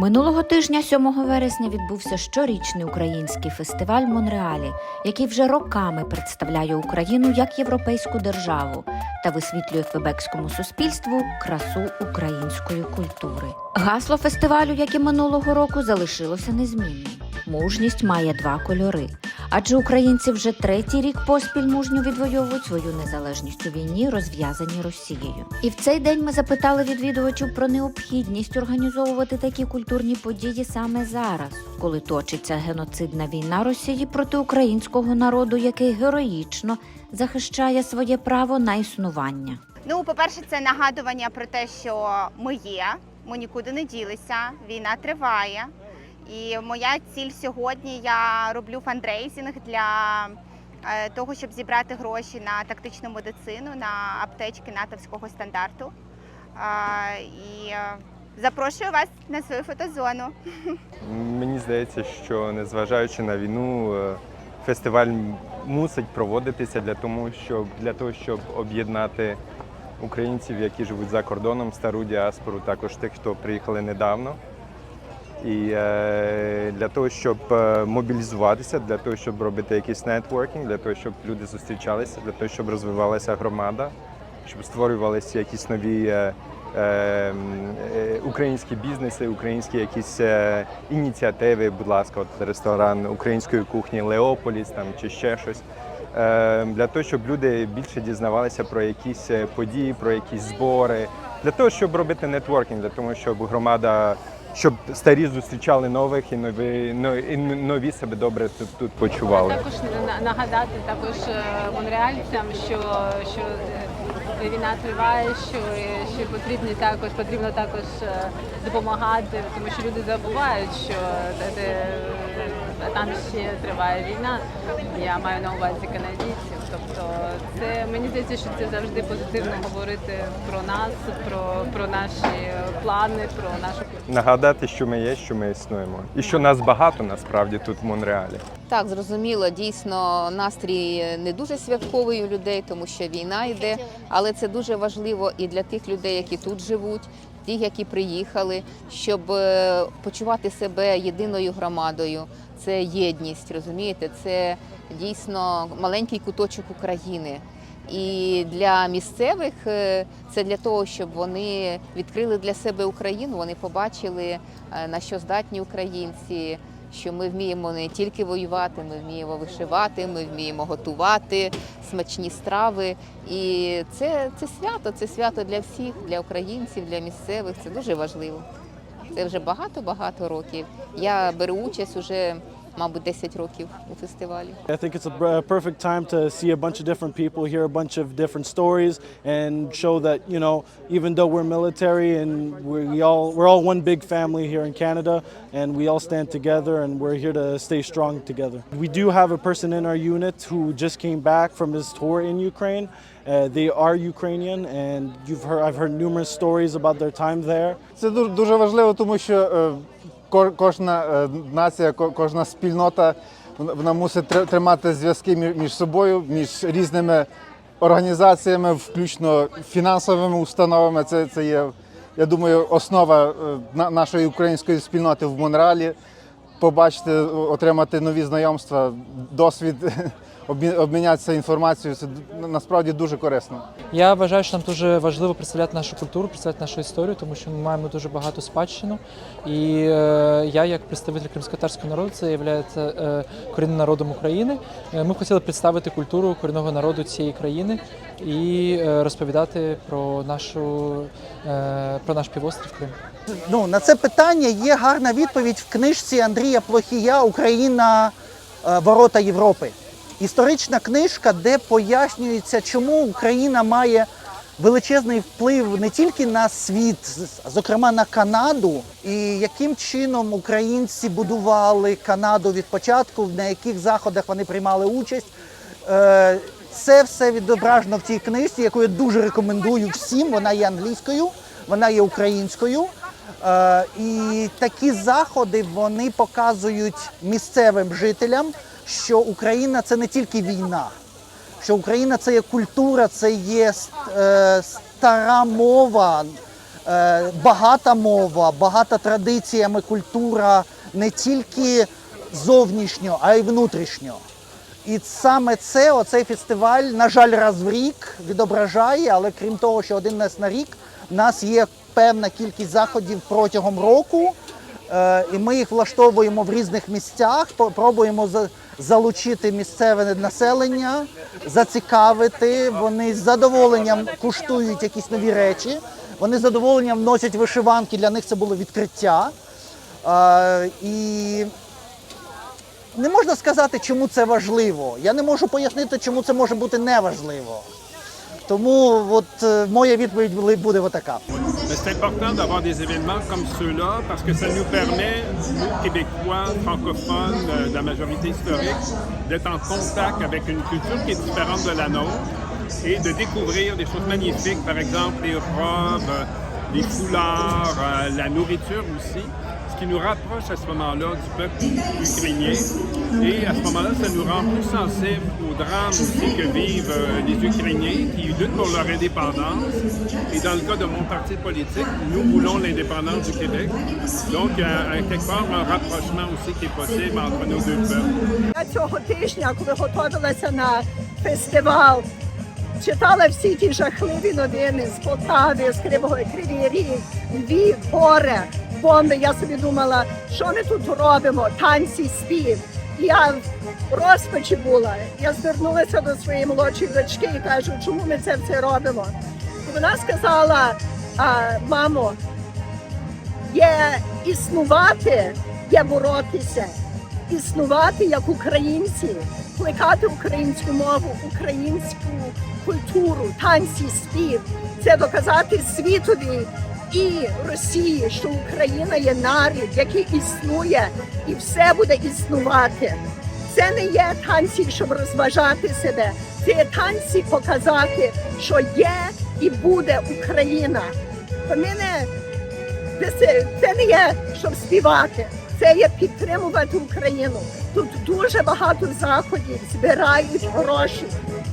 Минулого тижня, 7 вересня, відбувся щорічний український фестиваль Монреалі, який вже роками представляє Україну як європейську державу та висвітлює квебекському суспільству красу української культури. Гасло фестивалю, як і минулого року, залишилося незмінним. Мужність має два кольори. Адже українці вже третій рік поспіль мужньо відвоюють свою незалежність у війні, розв'язаній Росією. І в цей день ми запитали відвідувачів про необхідність організовувати такі культурні події саме зараз, коли точиться геноцидна війна Росії проти українського народу, який героїчно захищає своє право на існування. Ну, по-перше, це нагадування про те, що ми є, ми нікуди не ділися, війна триває. І моя ціль сьогодні я роблю фандрейзинг для е, того, щоб зібрати гроші на тактичну медицину, на аптечки натовського стандарту. І е, запрошую вас на свою фотозону. Мені здається, що незважаючи на війну, е, фестиваль мусить проводитися для того, щоб для того, щоб об'єднати українців, які живуть за кордоном, стару діаспору, також тих, хто приїхали недавно. І е, для того, щоб е, мобілізуватися, для того, щоб робити якийсь нетворкінг, для того, щоб люди зустрічалися, для того, щоб розвивалася громада, щоб створювалися якісь нові е, українські бізнеси, українські якісь ініціативи. Будь ласка, от ресторан української кухні Леополіс там чи ще щось. Для того, щоб люди більше дізнавалися про якісь події, про якісь збори, для того, щоб робити нетворкінг, для того, щоб громада, щоб старі зустрічали нових і нові, но- і нові себе добре тут, тут почували. Також нагадати також е, монреальцям, що, що е, війна триває, що, е, що потрібні також потрібно також допомагати, тому що люди забувають, що там ще триває війна. Я маю на увазі канадійців. Тобто, це мені здається, що це завжди позитивно говорити про нас, про, про наші плани, про нашу Нагадати, що ми є, що ми існуємо, і що нас багато насправді тут в Монреалі. Так, зрозуміло, дійсно настрій не дуже святковий у людей, тому що війна йде, але це дуже важливо і для тих людей, які тут живуть, тих, які приїхали, щоб е, почувати себе єдиною громадою. Це єдність, розумієте? Це дійсно маленький куточок України. І для місцевих е, це для того, щоб вони відкрили для себе Україну. Вони побачили е, на що здатні українці, що ми вміємо не тільки воювати, ми вміємо вишивати, ми вміємо готувати смачні страви. І це, це свято, це свято для всіх, для українців, для місцевих. Це дуже важливо. Це вже багато-багато років. Я беру участь уже, мабуть, 10 років у фестивалі. I think it's a br- perfect time to see a bunch of different people, hear a bunch of different stories, and show that you know, even though we're military and we all we're all one big family here in Canada, and we all stand together, and we're here to stay strong together. We do have a person in our unit who just came back from his tour in Ukraine. Uh, they are Ukrainian, and you've heard I've heard numerous stories about their time there. Це дуже, дуже важливо, тому що е, ко- кожна е, нація, ко- кожна спільнота вона- мусить тримати зв'язки між собою, між різними організаціями, включно фінансовими установами. Це, це є, я думаю, основа е, на- нашої української спільноти в Монреалі. Побачити, отримати нові знайомства, досвід, обмінятися інформацією. Це насправді дуже корисно. Я вважаю, що нам дуже важливо представляти нашу культуру, представляти нашу історію, тому що ми маємо дуже багато спадщину. І е, я, як представитель кримськотарського народу, це є е, корінним народом України. Е, ми б хотіли представити культуру корінного народу цієї країни і е, розповідати про нашу е, про наш півострів Крим. Ну, на це питання є гарна відповідь в книжці Андрія Плохія Україна Ворота Європи. Історична книжка, де пояснюється, чому Україна має величезний вплив не тільки на світ, зокрема на Канаду, і яким чином українці будували Канаду від початку, на яких заходах вони приймали участь. Е, Це все відображено в цій книжці, яку я дуже рекомендую всім. Вона є англійською, вона є українською. Е, І такі заходи вони показують місцевим жителям, що Україна це не тільки війна, що Україна це є культура, це є е, стара мова, е, багата мова, багата традиціями культура не тільки зовнішньо, а й внутрішньо. І саме це, оцей фестиваль, на жаль, раз в рік відображає, але крім того, що один раз на рік, в нас є певна кількість заходів протягом року, е, і ми їх влаштовуємо в різних місцях, пробуємо залучити місцеве населення, зацікавити. Вони з задоволенням куштують якісь нові речі. Вони з задоволенням вносять вишиванки, для них це було відкриття. Е, і не можна сказати, чому це важливо. Я не можу пояснити, чому це може бути неважливо. Тому от е, моя відповідь були- буде отака. Mais c'est important d'avoir des événements comme ceux-là parce que ça nous permet, nous, Québécois, francophones, euh, de la majorité historique, d'être en contact avec une culture qui est différente de la nôtre et de découvrir des choses magnifiques, par exemple les robes, euh, les foulards, euh, la nourriture aussi, ce qui nous rapproche à ce moment-là du peuple ukrainien. Et à ce moment-là, ça nous rend plus sensibles au drame aussi que vivent euh, les Ukrainiens qui luttent pour leur indépendance. Et dans le cas de mon parti politique, nous voulons l'indépendance du Québec. Donc, euh, à quelque part, un rapprochement aussi qui est possible entre nos deux peuples. Я цього тижня, коли готувалася на фестиваль, читала всі ті жахливі новини з Полтави, з Кривого Кривий Ріг, Львів, горе, Бомби. Я собі думала, що ми тут робимо, танці, спів. Я в розпачі була. Я звернулася до своєї молодшої дочки і кажу, чому ми це все робимо. І вона сказала, а, мамо, є існувати, є боротися існувати як українці, плекати українську мову, українську культуру, танці, спів. Це доказати світові і Росії, що Україна є нарід, який існує, і все буде існувати. Це не є танці, щоб розважати себе. Це є танці показати, що є і буде Україна. Це, це не є, щоб співати, це є підтримувати Україну. Тут дуже багато заходів збирають гроші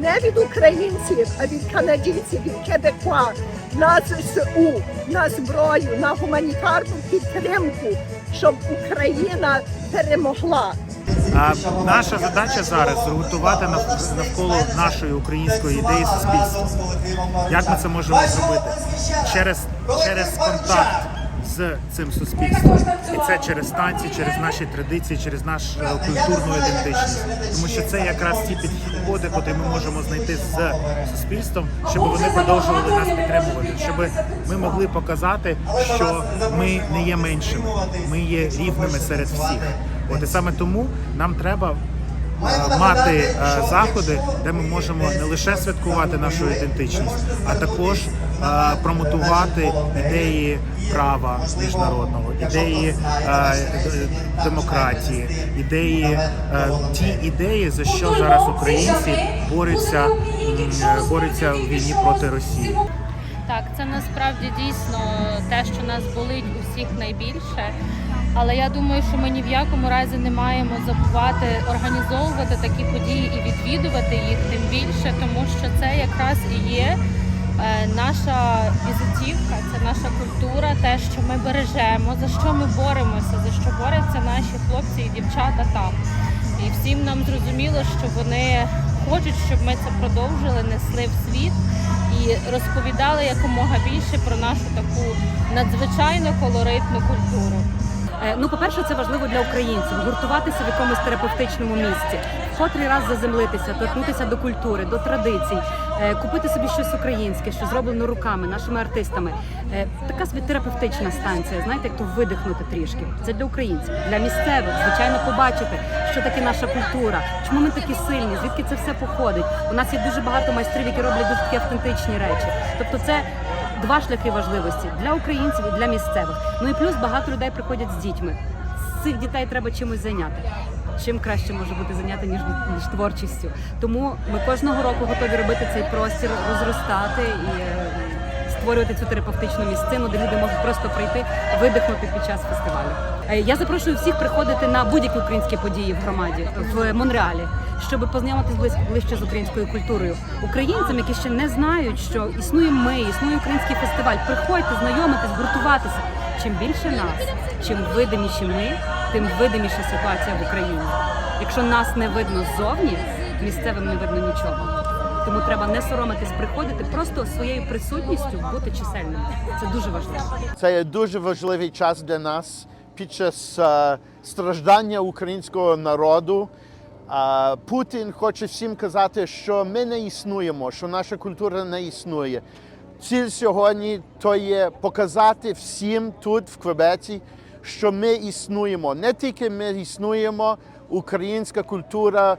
не від українців, а від канадійців, від Кебеква, на ЗСУ, на зброю, на гуманітарну підтримку, щоб Україна перемогла. А наша задача зараз згуртувати навколо нашої української ідеї суспільства. Як ми це можемо зробити? Через, через контакт з цим суспільством. І це через танці, через наші традиції, через нашу е, культурну ідентичність. Тому що це якраз ті підходи, котрі ми можемо знайти з суспільством, щоб вони продовжували нас підтримувати, щоб ми могли показати, що ми не є меншими, ми є рівними серед всіх. От і саме тому нам треба мати е, заходи, де ми можемо не лише святкувати нашу ідентичність, а також е, промотувати ідеї права міжнародного, ідеї е, демократії, ідеї е, ті ідеї, за що зараз українці борються, е, борються у війні проти Росії. Так, це насправді дійсно те, що нас болить усіх найбільше. Але я думаю, що ми ні в якому разі не маємо забувати організовувати такі події і відвідувати їх тим більше, тому що це якраз і є е, наша візитівка, це наша культура, те, що ми бережемо, за що ми боремося, за що борються наші хлопці і дівчата там. І всім нам зрозуміло, що вони хочуть, щоб ми це продовжили, несли в світ і розповідали якомога більше про нашу таку надзвичайно колоритну культуру. Е, Ну, по-перше, це важливо для українців гуртуватися в якомусь терапевтичному місці, котрий раз заземлитися, торкнутися до культури, до традицій, е, купити собі щось українське, що зроблено руками, нашими артистами. Е, Така собі терапевтична станція, знаєте, як то видихнути трішки. Це для українців, для місцевих, звичайно, побачити, що таке наша культура, чому ми такі сильні, звідки це все походить. У нас є дуже багато майстрів, які роблять дуже такі автентичні речі. Тобто, це два шляхи важливості для українців і для місцевих. Ну і плюс багато людей приходять з дітьми. Цих дітей треба чимось зайняти. Чим краще може бути зайняти ніж ніж творчістю. Тому ми кожного року готові робити цей простір, розростати і створювати цю терапевтичну місцину, де люди можуть просто прийти, видихнути під час фестивалю. Е, Я запрошую всіх приходити на будь-які українські події в громаді в Монреалі, щоб познайомитись ближче з українською культурою. Українцям, які ще не знають, що існує ми, існує український фестиваль. Приходьте, знайомитись, гуртуватися. Чим більше нас, чим видиміші ми, тим видиміша ситуація в Україні. Якщо нас не видно ззовні, місцевим не видно нічого. Тому треба не соромитись приходити, просто своєю присутністю бути чисельним. Це дуже важливо. Це є дуже важливий час для нас під час е, страждання українського народу. Е, Путін хоче всім казати, що ми не існуємо, що наша культура не існує. Ціль сьогодні то є показати всім тут, в Квебеці, що ми існуємо. Не тільки ми існуємо, українська культура,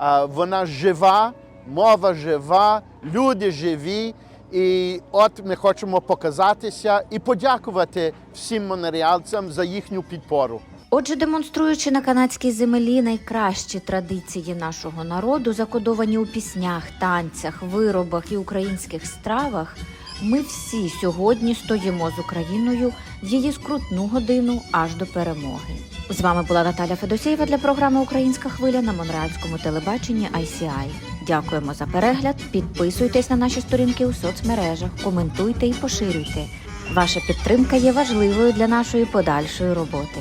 е, вона жива, мова жива, люди живі. І от ми хочемо показатися і подякувати всім монреальцям за їхню підпору. Отже, демонструючи на канадській землі найкращі традиції нашого народу, закодовані у піснях, танцях, виробах і українських стравах, ми всі сьогодні стоїмо з Україною в її скрутну годину аж до перемоги. З вами була Наталя Федосєєва для програми Українська хвиля на монреальському телебаченні ICI. Дякуємо за перегляд. Підписуйтесь на наші сторінки у соцмережах, коментуйте і поширюйте. Ваша підтримка є важливою для нашої подальшої роботи.